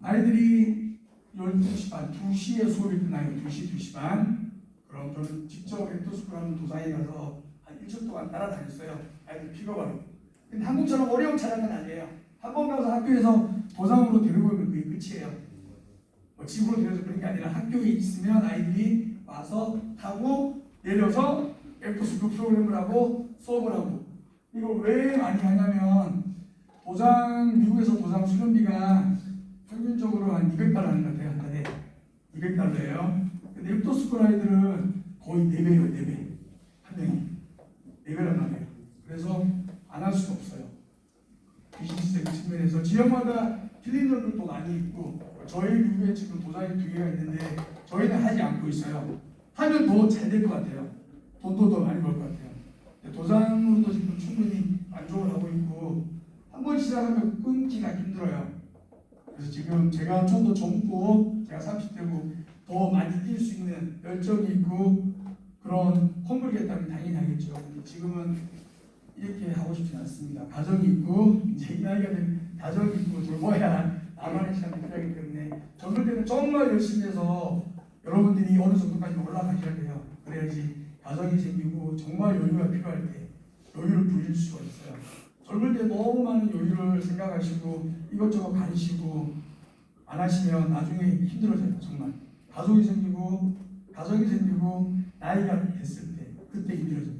아이들이 12시 반, 2시에 수업이 끝나요. 2시, 2시 반. 그럼 저는 직접 엑토스쿨 하는 도장에 가서 한 일주일 동안 따라다녔어요. 아이들 픽업하러. 근데 한국처럼 어려운 차량은 아니에요. 한 번 가서 학교에서 도장으로 데리고 오면 그게 끝이에요. 뭐 집으로 데려서 그런 게 아니라 학교에 있으면 아이들이 와서 타고 내려서 엑토스쿨 프로그램을 하고 수업을 하고 이걸 왜 많이 하냐면 도장 미국에서 도장 수련비가 평균적으로 한 200달러인 것 같아요 한 달에 200달러예요. 근데 엑토스쿨 아이들은 거의 4배예요 4배 한 명이 4배란 말이에요. 그래서 안 할 수가 없어요. 비즈니스적인 측면에서 지역마다 틀린 점들도 많이 있고 저희 미국에 지금 도장이 두 개가 있는데 저희는 하지 않고 있어요. 하면 더 잘 될 것 같아요. 돈도 더 많이 벌 것 같아요. 도장으로도 지금 충분히 만족을 하고 있고 한 번 시작하면 끊기가 힘들어요. 그래서 지금 제가 좀 더 젊고 제가 30대고 더 많이 뛸 수 있는 열정이 있고 그런 험불겠다면 당연히 하겠죠. 근데 지금은 이렇게 하고 싶지 않습니다. 가정이 있고 이제 이 나이가 되면 가정이 있고 돌봐야 나만의 시간이 필요하기 때문에 젊을 때는 정말 열심히 해서 여러분들이 어느 정도까지 올라가셔야 돼요. 그래야지 가정이 생기고 정말 여유가 필요할 때 여유를 부릴 수가 있어요. 젊을 때 너무 많은 여유를 생각하시고 이것저것 가리시고 안 하시면 나중에 힘들어져요. 정말 가족이 생기고 가정이 생기고 나이가 됐을 때 그때. 그래서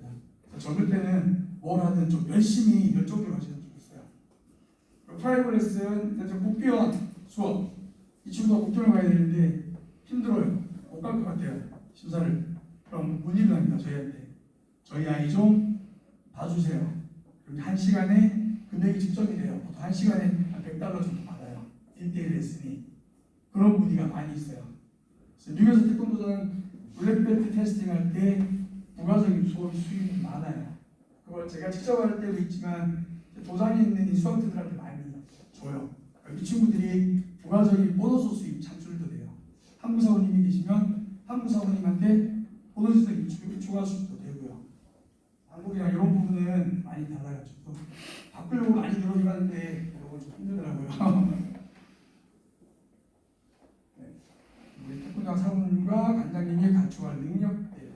젊을 때는 뭘 하든 좀 열심히 열정적으로 하시면 좋겠어요. 프라이브 레슨 이제 국비원 수업 이 친구가 국비원 가야 되는데 힘들어요. 못 갈 것 같아요. 심사를 그럼 문의를 합니다. 저희한테 저희 아이 좀 봐주세요. 한 시간에 금액이 측정이 돼요. 보통 한 시간에 한 100달러 정도 받아요. 1대1 레슨이 그런 문의가 많이 있어요. 그래서 미국에서 태권도장 블랙벨트 테스팅 할 때 부가적인 수업 수입이 많아요. 그걸 제가 직접 할 때도 있지만 도장에 있는 인스트럭터들한테 많이 줘요. 이 친구들이 부가적인 보너스 수입 창출도 돼요. 한국 사원님이 계시면 한국 사원님한테 보너스 수입 추가 수입도 되고요. 한국이랑 이런 부분은 바꾸려고 많이 노력을 하는데 이건 좀 힘들더라고요. 네. 우리 태권도 사원님과 관장님이 갖추어야 할 능력들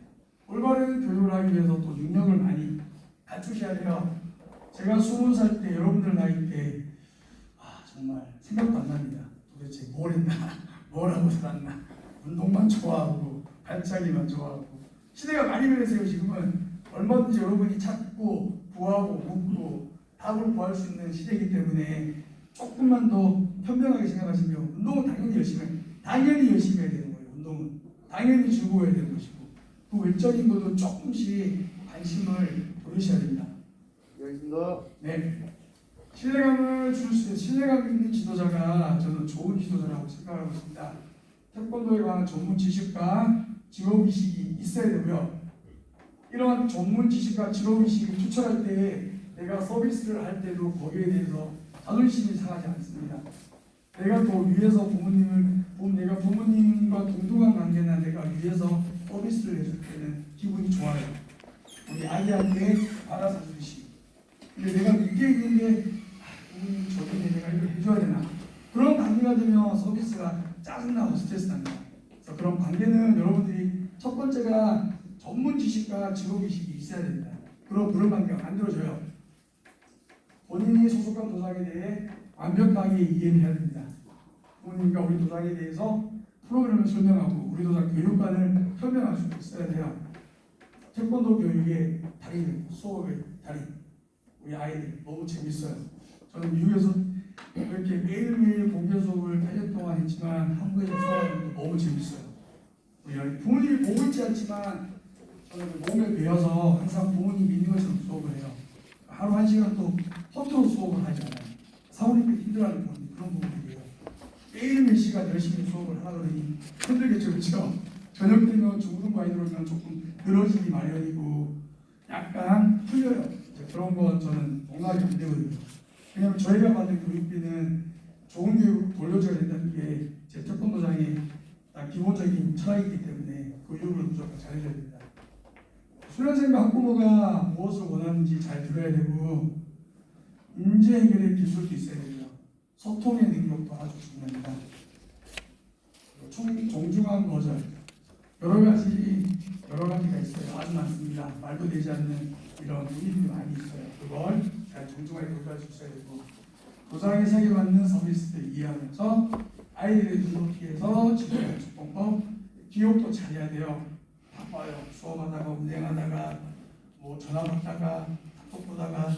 올바른 교육을 하기 위해서 또 능력을 많이 갖추셔야 돼요. 제가 스무 살때 여러분들 나이 때 아, 정말 생각도 안 납니다. 도대체 뭘 했나, 뭘 하고 살았나, 운동만 좋아하고 발차기만 좋아하고 시대가 많이 변했어요. 지금은 얼마든지 여러분이 찾고 구하고 묻고 답을 구할 수 있는 시대이기 때문에 조금만 더 현명하게 생각하시면 운동은 당연히 열심히 해 당연히 열심히 해야 되는 거예요. 운동은 당연히 즐거워야 되는 것이고 그 외적인 것도 조금씩 관심을 돌리셔야 됩니다. 알겠습니다. 네. 신뢰감을 줄 수 있는 신뢰감 있는 지도자가 저는 좋은 지도자라고 생각하고 있습니다. 태권도에 관한 전문 지식과 직업 의식이 있어야 되고요. 이러한 전문 지식과 직업 의식을 추천할 때 내가 서비스를 할 때도 거기에 대해서 자존심이 상하지 않습니다. 내가 더 위에서 부모님을 부모- 내가 부모님과 동등한 관계나 내가 위에서 서비스를 해줄 때는 기분이 좋아요. 우리 아이한테 알아서 주시. 근데 내가 밑에 있는데 아, 부모님 저런데 내가 이걸 해줘야 되나 그런 관계가 되면 서비스가 짜증나고 스트레스 납니다. 그래서 그런 관계는 여러분들이 첫 번째가 전문 지식과 직업 의식이 있어야 됩니다. 그런 그런 관계가 만들어져요. 본인이 소속한 도장에 대해 완벽하게 이해를 해야 됩니다. 부모님과 우리 도장에 대해서 프로그램을 설명하고 우리 도장 교육관을 설명할 수 있어야 돼요. 태권도 교육의 달인, 수업의 달인, 우리 아이들 너무 재밌어요. 저는 미국에서 이렇게 매일매일 공개 수업을 8년 동안 했지만 한국에서 수업하는 게 너무 재밌어요. 우리 부모님이 보고 있지 않지만 저는 몸에 배어서 항상 부모님이 있는 것처럼 수업을 해요. 하루 한 시간 또 허투루 수업을 하지 않아요. 사모님들이 힘들어하는 그런 부분이에요. 매일 몇 시간 열심히 수업을 하다 보니 힘들겠죠, 그렇죠? 저녁 되면 중등 많이 들어오면 조금 늘어지기 마련이고 약간 풀려요. 그런 건 저는 공감이 안 되거든요. 왜냐하면 저희가 받는 교육비는 좋은 교육으로 돌려줘야 된다는 게 제 태권도장의 딱 기본적인 철학이기 때문에 교육을 무조건 잘해줘야 됩니다. 수련생과 학부모가 무엇을 원하는지 잘 들어야 되고 문제 해결의 기술도 있어야 되고요. 소통의 능력도 아주 중요합니다. 상황 거절 여러 가지 여러 가지가 있어요. 아주 많습니다. 말도 되지 않는 이런 의미들이 많이 있어요. 그걸 잘 정중하게 돌봐주셔야 되고 도장에 세계받는 서비스들 이해하면서 아이들의 눈높이에서 지도할 접근법 기억도 잘해야 돼요. 바빠요. 수업하다가 운행하다가 뭐 전화 받다가 카톡 보다가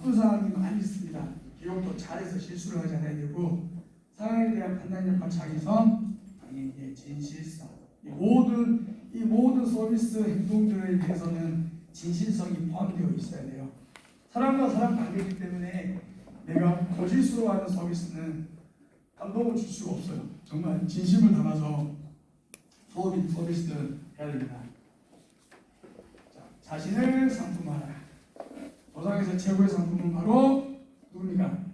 바쁜 상황이 많이 있습니다. 기억도 잘해서 실수를 하지 않아야 되고 상황에 대한 판단력과 자기성, 당연히 진실성 이 모든 이 모든 서비스 행동들에 대해서는 진실성이 포함되어 있어야 돼요. 사람과 사람 관계이기 때문에 내가 거짓으로 하는 서비스는 감동을 줄 수가 없어요. 정말 진심을 담아서 서비스를 해야 됩니다. 자, 자신을 상품화하라. 도상에서 최고의 상품은 바로 누굽니까?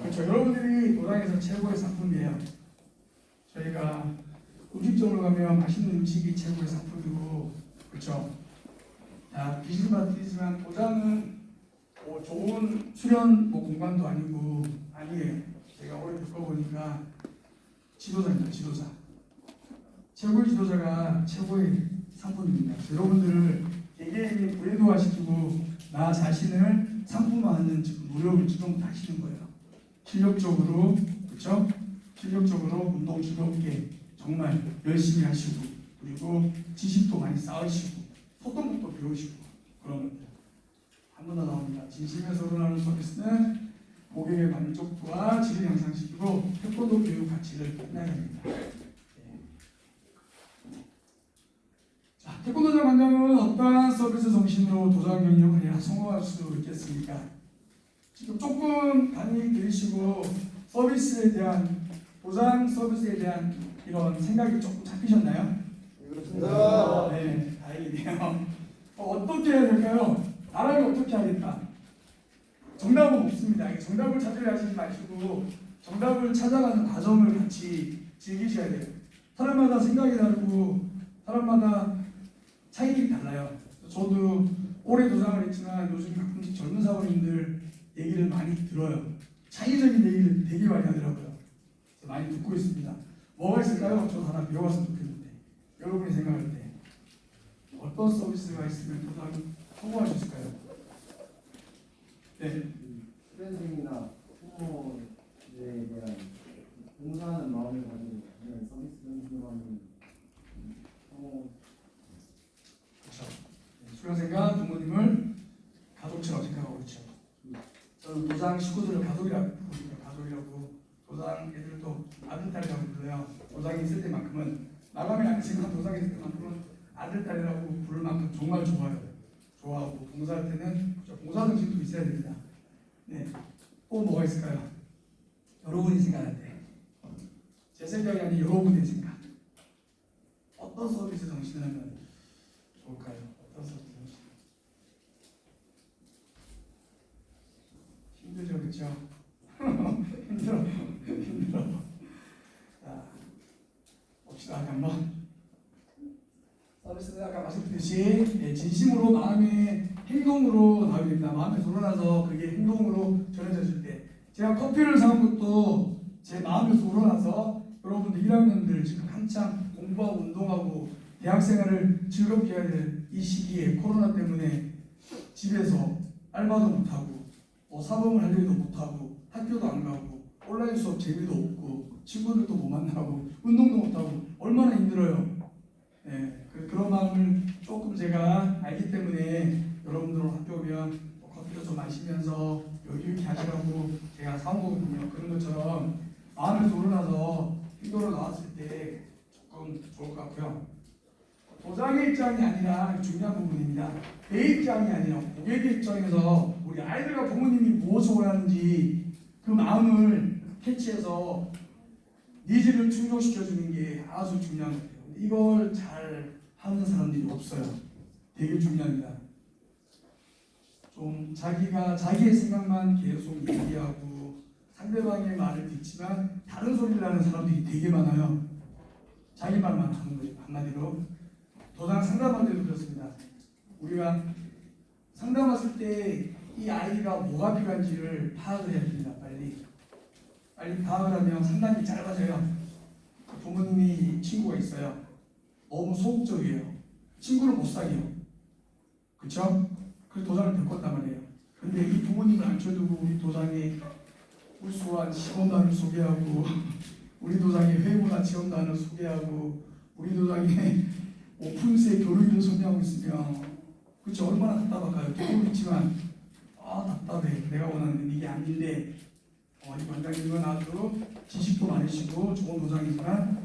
그렇죠. 여러분들이 도상에서 최고의 상품이에요. 저희가 음식점으로 가면 맛있는 음식이 최고의 상품이고, 그렇죠. 자, 비즈마트지만 도장은 뭐 좋은 수련 뭐 공간도 아니고 아니에요. 제가 오래 겪어보니까 지도자입니다. 지도자. 최고의 지도자가 최고의 상품입니다. 여러분들을 개개인이 브랜드화시키고 나 자신을 상품화하는 지금 노력을 지금부터 하시는 거예요. 실력적으로 그렇죠? 실력적으로 운동 즐겁게 정말 열심히 하시고 그리고 지식도 많이 쌓으시고 소통도 배우시고 것들 한번 더 나옵니다. 진심에서 우러나는 서비스는 고객의 만족도와 질을 향상시키고 태권도 교육 가치를 끝내야 됩니다. 예. 자, 태권도장 관장은 어떠한 서비스 정신으로 도장 경영을 해야 성공할 수 있겠습니까? 지금 조금 강의 들으시고 서비스에 대한 도장 서비스에 대한 이런 생각이 조금 잡히셨나요? 그렇습니다. 네, 다행이네요. 어, 어떻게 해야 될까요? 나라를 어떻게 하겠다? 정답은 없습니다. 이 정답을 찾으려 하시지 마시고 정답을 찾아가는 과정을 같이 즐기셔야 돼요. 사람마다 생각이 다르고 사람마다 차이들이 달라요. 저도 오래 도장을 했지만 요즘 가끔씩 젊은 사원님들 얘기를 많이 들어요. 창의적인 얘기를 되게 많이 하더라고요. 많이 듣고 있습니다. 뭐가 있을까요? 저도 하나 배워봤으면 좋겠는데 여러분이 생각할 때 어떤 서비스가 있으면 도장이 성공할 수 있을까요? 네, 수련생이나 부모에 대한 봉사하는 마음을 가지고 그냥 서비스 정신으로 하는 성공 그렇죠. 네, 수련생과 부모님을 가족처럼 생각하고 있죠. 저는 도장 식구들을 가족이라고 부릅니다. 가족이라고 도장 애들도 아들 딸이라고 불러요. 도장이 있을 때만큼은 마감이 아니지만 도장이 있을 때만큼은 아들 딸이라고 부를 만큼 정말 좋아요. 좋아하고 봉사할 때는. 봉사 정신도 있어야 됩니다. 네, 또 뭐가 있을까요? 여러분이 생각할 때. 제 생각이 아닌 여러분의 생각. 어떤 서비스 정신을 하면 좋을까요? 어떤 서비스 정신? 힘들죠, 그렇죠? 힘들어, 힘들어. 자, 봅시다 한번. 서비스는 아까 말씀드렸듯이 예, 진심으로 마음의 행동으로 나오게 됩니다. 마음에 우러나서 그게 행동으로 전해졌을 때 제가 커피를 사온 것도 제 마음에서 우러나서 여러분들 1학년들 지금 한창 공부하고 운동하고 대학생활을 즐겁게 해야 될 이 시기에 코로나 때문에 집에서 알바도 못하고 뭐 사범을 할 일도 못하고 학교도 안 가고 온라인 수업 재미도 없고 친구들도 못 만나고 운동도 못하고 얼마나 힘들어요. 네, 그- 그런 마음을 조금 제가 알기 때문에 여러분들 학교 오면 뭐 커피도 좀 마시면서 여유 있게 하시라고 제가 사온 거거든요. 그런 것처럼 마음에서 우러나서 힘들어 나왔을 때 조금 좋을 것 같고요. 도장의 입장이 아니라 중요한 부분입니다. 내 입장이 아니라 고객의 입장에서 우리 아이들과 부모님이 무엇을 원하는지 그 마음을 캐치해서 니즈를 충족시켜 주는 게 아주 중요한 것 같아요. 이걸 잘 하는 사람들이 없어요. 되게 중요합니다. 좀 자기가 자기의 생각만 계속 얘기하고 상대방의 말을 듣지만 다른 소리를 하는 사람들이 되게 많아요. 자기 말만 하는 거죠. 한마디로 도장 상담할 때도 그렇습니다. 우리가 상담했을 때 이 아이가 뭐가 필요한지를 파악을 해야 됩니다. 빨리 빨리 파악을 하면 상담이 짧아져요. 부모님이 친구가 있어요. 너무 소극적이에요. 친구를 못 사귀어. 그쵸? 그래서 도장을 바꿨단 말이에요. 근데 이 부모님을 앉혀두고 우리 도장에 우수한 지원단을 소개하고 우리 도장에 회문화 지원단을 소개하고 우리 도장에 오픈스의 교류를 소개하고 있으면 그쵸? 얼마나 답답할까요? 듣고 있지만 아 답답해. 내가 원하는 이게 아닌데 어, 이 원장님은 아주 지식도 많으시고 좋은 도장이지만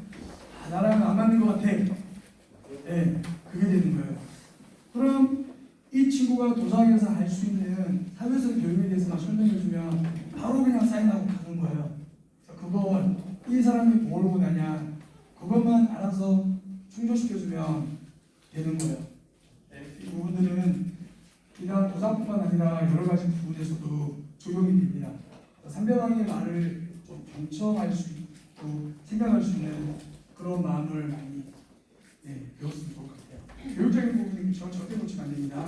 아, 나랑 안 맞는 것 같아. 예, 그게 되는 거예요. 그럼 이 친구가 도장에서 할 수 있는 사회적 교육에 대해서만 설명해주면 바로 그냥 사인하고 가는 거예요. 그걸 이 사람이 뭘 원하냐 그것만 알아서 충족시켜주면 되는 거예요. 네, 이 부분들은 그냥 도장뿐만 아니라 여러 가지 부분에서도 적용이 됩니다. 상대방의 말을 좀 경청할 수 있고 생각할 수 있는 그런 마음을 많이 네, 배웠으면 좋을 것 같아요. 교육적인 부분이 저 절대 놓치면 안 됩니다.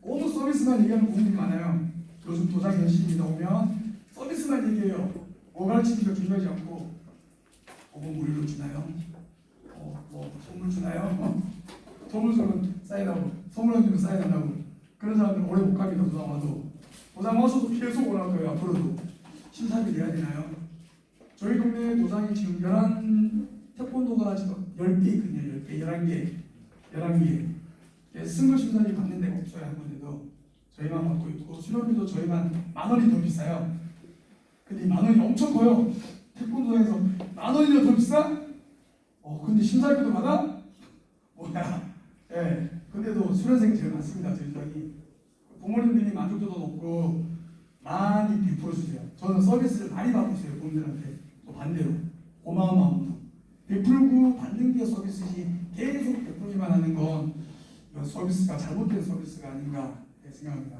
너무 서비스만 얘기하는 부분이 많아요. 요즘 도장 열심히 나오면 서비스만 얘기해요. 뭐 가르치기가 중요하지 않고 그거 무료로 주나요? 어, 뭐 선물 주나요? 선물 주면 사인하고 선물 안 주면 사인한다고 그런 사람들 오래 못 갑니다. 도장 와서도 계속 오랄 거예요. 앞으로도 심사비 내야 되나요? 저희 동네 도장이 지금 11 태권도가 지금 10개 있거든요. 10개, 11개, 11개. 예, 승급 심사비 받는 데가 없어요. 한 군데도. 저희만 받고 있고 수련비도 저희만 만 원이 더 비싸요. 근데 이 만 원이 엄청 커요. 태권도에서 만 원이나 더 비싸? 어, 근데 심사비도 받아? 뭐야? 예. 근데도 수련생이 제일 많습니다. 저희 도장이. 부모님들이 만족도도 높고 많이 베풀어 주세요. 저는 서비스를 많이 받고 있어요. 부모님들한테. 또 반대로 고마운 마음으로 베풀고 받는 게 서비스지 계속 베풀기만 하는 건 서비스가 잘못된 서비스가 아닌가 이렇게 생각합니다.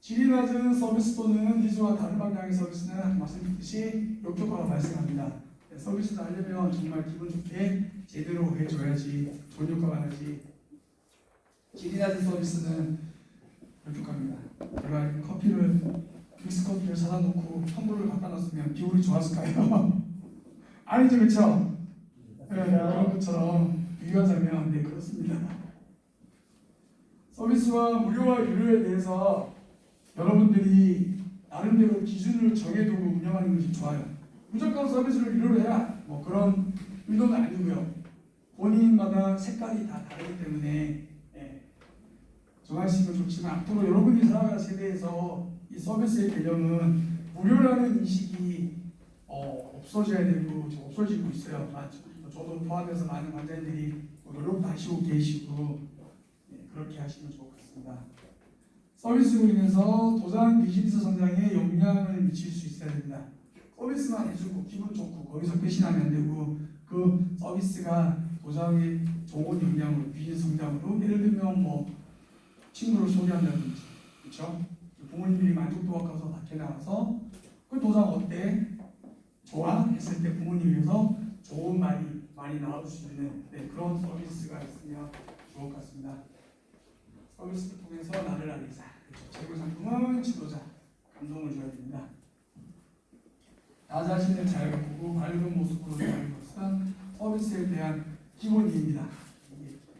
질이 낮은 서비스 또는 니즈와 다른 방향의 서비스는 말씀드렸듯이 욕조가가 발생합니다. 네, 서비스를 하려면 정말 기분 좋게 제대로 해줘야지 좋은 효과가 나지 낮은 서비스는 욕조가입니다. 제가 커피를 믹스 커피를 사다 놓고 환불을 갖다 놨으면 기분이 좋았을까요? 아니죠, 그렇죠? 네, 것처럼 비교하자면 네 그렇습니다. 서비스와 무료와 유료에 대해서 여러분들이 나름대로 기준을 정해두고 운영하는 것이 좋아요. 무조건 서비스를 유료로 해라 뭐 그런 의도는 아니고요. 본인마다 색깔이 다 다르기 때문에 예, 정하시면 좋지만 앞으로 여러분이 살아갈 세대에서 이 서비스의 개념은 무료라는 인식이 어, 없어져야 되고 없어지고 있어요. 아, 저- 저도 포함해서 많은 환자들이 노력도 하시고 계시고 네, 그렇게 하시면 좋을 것 같습니다. 서비스로 인해서 도장 비즈니스 성장에 영향을 미칠 수 있어야 됩니다. 서비스만 해주고 기분 좋고 거기서 배신하면 안 되고 그 서비스가 도장에 좋은 영향으로 비즈니스 성장으로 예를 들면 뭐 친구를 소개한다든지 그렇죠? 부모님들이 만족도가 커서 밖에 나와서 그 도장 어때? 좋아? 했을 때 부모님에서 좋은 말이 많이 나올 수 있는 네, 그런 서비스가 있으면 좋을 것 같습니다. 서비스를 통해서 나를 알리자. 최고 상품은 지도자. 감동을 줘야 됩니다. 나 자신을 잘 가꾸고 밝은 모습으로 사는 것은 서비스에 대한 기본입니다.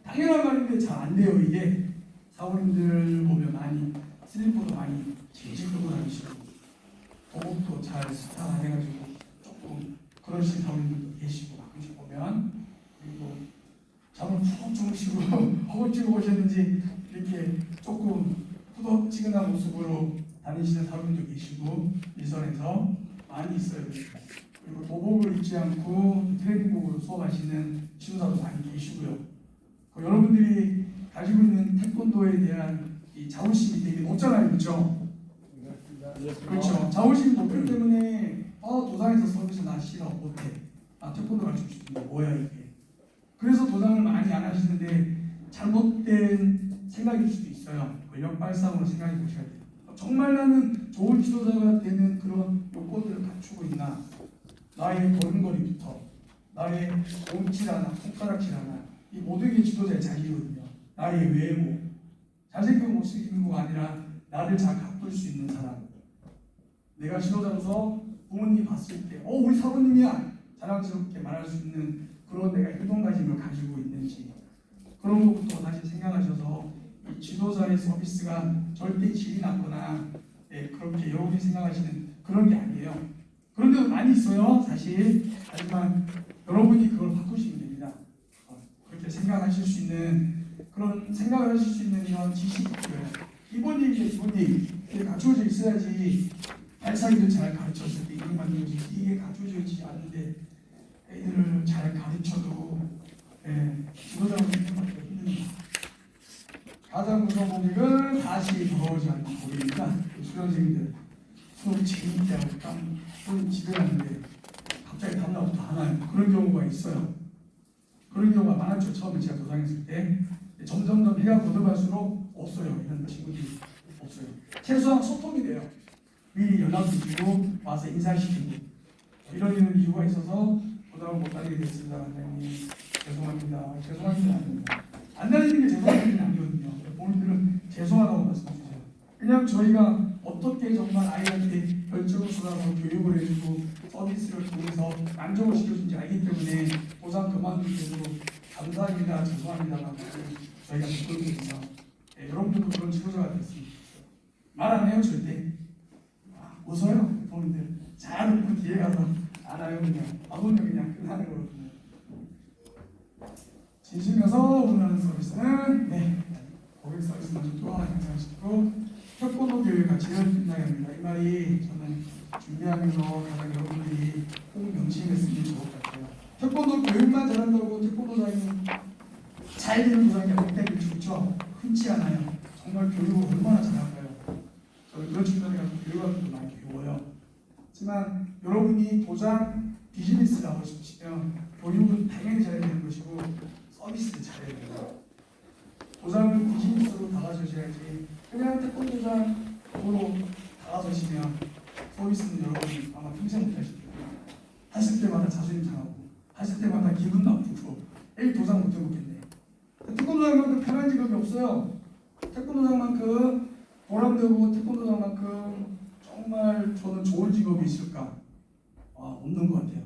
당연한 말인데 잘 안 돼요 이게 사모님들 보면 많이 슬리퍼도 많이 질질 끌고 다니시고 도복도 잘 스타 안 해가지고 조금 그러신 사모님들도 계시고 가끔씩 보면 그리고 잠을 푹 주무시고 허겁지겁 오셨는지 이렇게 조금 후덥지근한 모습으로 다니시는 사모님도 계시고 일선에서 많이 있어요. 그리고 도복을 입지 않고 트레이닝복으로 수업하시는 지도자도 많이 계시고요. 그 여러분들이 가지고 있는 태권도에 대한 이 자부심이 되게 높잖아요, 그렇죠? 그렇죠. 자부심이 높기 때문에 아 도장에서 서비스 나 싫어 못해. 아 태권도 가르치고 싶은데 뭐야 이게. 그래서 도장을 많이 안 하시는데 잘못된 생각일 수도 있어요. 권력 발상으로 생각해 보셔야 돼요. 정말 나는 좋은 지도자가 되는 그런 요건들을 갖추고 있나? 나의 걸음걸이부터 나의 몸질 하나, 손가락질 하나 이 모든 게 지도자의 자기거든요. 나의 외모, 잘생긴 못생긴거가 아니라 나를 잘 가꿀 수 있는 사람. 내가 지도자로서 부모님 봤을 때, 어 우리 사모님이야 자랑스럽게 말할 수 있는 그런 내가 행동가짐을 가지고 있는지 그런 것부터 다시 생각하셔서 이 지도자의 서비스가 절대 질이 낮거나 예, 그렇게 여러분이 생각하시는 그런 게 아니에요. 그런 데도 많이 있어요, 사실. 하지만 여러분이 그걸 바꾸시면 됩니다. 어, 그렇게 생각하실 수 있는 그런 생각을 하실 수 있는 이런 지식이 필요해요. 기본 얘기죠, 기본 얘기. 이게 갖춰져 있어야지 발사기를 잘때 이런 만들어지 이게 갖춰져 있지 않은데 애들을 잘 가르쳐도 예, 생각하기가 힘듭니다. 가장 무서운 공격은 다시 돌아오지 않는 공격입니다. 수련생들 수업 재밌게 하고 땀손 집에 갔는데 갑자기 다음날부터 안 와요. 그런 경우가 있어요. 그런 경우가 많았죠. 처음에 제가 도장했을 때 점점점 해가 거듭할수록 없어요. 이런 친구들이 없어요. 최소한 소통이 돼요. 미리 연락도 주고 와서 인사시키고 이런 이런 이유가 있어서 도장을 못 다니게 됐습니다. 원장님 죄송합니다. 죄송합니다. 아닙니다. 안 다니는 게 죄송한 일이 아니거든요. 본인들은 죄송하다고 말씀하세요. 그냥 저희가 어떻게 정말 아이한테 열정을 쏟아서 교육을 해주고 서비스를 통해서 만족을 시켜준지 알기 때문에 보상 그만두고 감사합니다, 죄송합니다라고 저희가 부르거든요. 네, 여러분들도 그런 지도자가 됐으면 좋겠어요. 말 안 해요 절대. 아, 웃어요 본인들. 잘 웃고 뒤에 가서 알아요 그냥. 아무면 그냥 끝나는 거거든요. 진심에서 원하는 서비스는 네 고객 서비스 하나 강조하시고 태권도 교육과 제일 끝나야 합니다. 이 말이 저는 준비하면서 가장 여러분들이 꼭 명심했으면 좋을 것 같아요. 태권도 교육만 잘한다고 태권도장이 잘 되는 도장이 아니기 좋죠. 흔치 않아요. 정말 교육을 얼마나 잘할까요? 저는 그런 측면에 가서 교육학도 많이 배워요. 하지만 여러분이 도장 비즈니스를 하고 싶으시면 교육은 당연히 잘해야 되는 것이고 서비스를 잘해야 돼요. 도장을 비즈니스로 다가서셔야지 그냥 태권 도장으로 다가서시면 서비스는 여러분이 아마 평생 못하실 거예요. 하실 때마다 자존심 상하고 하실 때마다 기분 나쁘고 에이 도장 못 해보겠네. 태권도장만큼 편한 직업이 없어요. 태권도장만큼 보람되고 태권도장만큼 정말 저는 좋은 직업이 있을까? 아, 없는 것 같아요.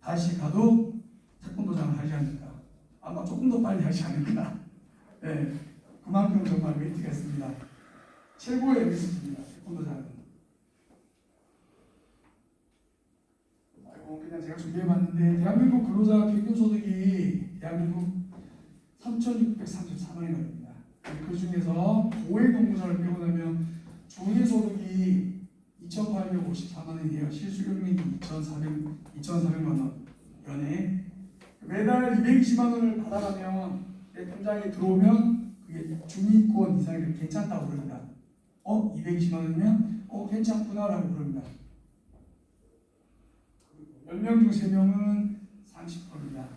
다시 가도 태권도장을 하지 않을까? 아마 조금 더 빨리 하지 않을까? 네, 그만큼 정말 웨이트가 있습니다. 최고의 리스트입니다. 태권도장은. 아이고 그냥 제가 준비해봤는데 대한민국 근로자 평균 소득이 대한민국 3,634만 원입니다. 그 중에서 고액노무사를 빼고 나면 중위소득이 2,854만 원이에요. 실수령액이 2,400 2,400만 원 연에 매달 220만 원을 받아가면 내 통장에 들어오면 그게 중위권 이상이 괜찮다고 그럽니다. 어? 220만 원이면 어 괜찮구나라고 그럽니다. 10명 중 3명은 30%입니다.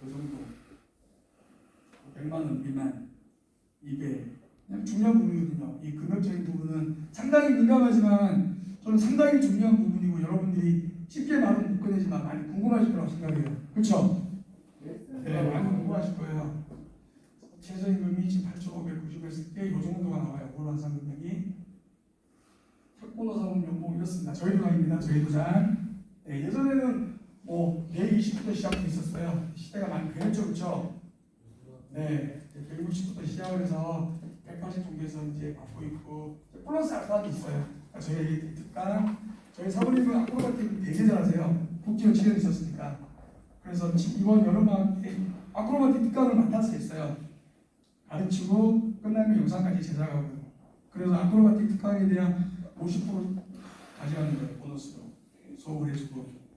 그 정도. 100만 원 미만, 200. 그냥 중요한 부분이거든요. 이 금액적인 부분은 상당히 민감하지만 저는 상당히 중요한 부분이고 여러분들이 쉽게 말은 못 꺼내지만 많이 궁금하실 거라고 생각해요. 그렇죠? 네, 많이 궁금하실 거예요. 최저임금이 지금 8,590을 때이 정도가 나와요. 월환상 금액이. 태권도 사원 연봉 이렇습니다. 저희 도장입니다. 저희 도장. 네, 예전에는 뭐 120부터 시작돼 있었어요. 시대가 많이 변했죠, 그렇죠? 네, 160부터 시작을 해서 180 정도에서 이제 받고 있고 이제 플러스 알파도 있어요. 그러니까 저희 특강, 저희 사모님은 아크로바틱 되게 잘하세요. 국기로 지원 있었으니까. 그래서 지- 이번 여름방학에 아크로바틱 특강을 맡아서 했어요. 가르치고 끝나면 영상까지 제작하고 그래서 아크로바틱 특강에 대한 50% 가져가는 거예요 보너스로 수업을 해주고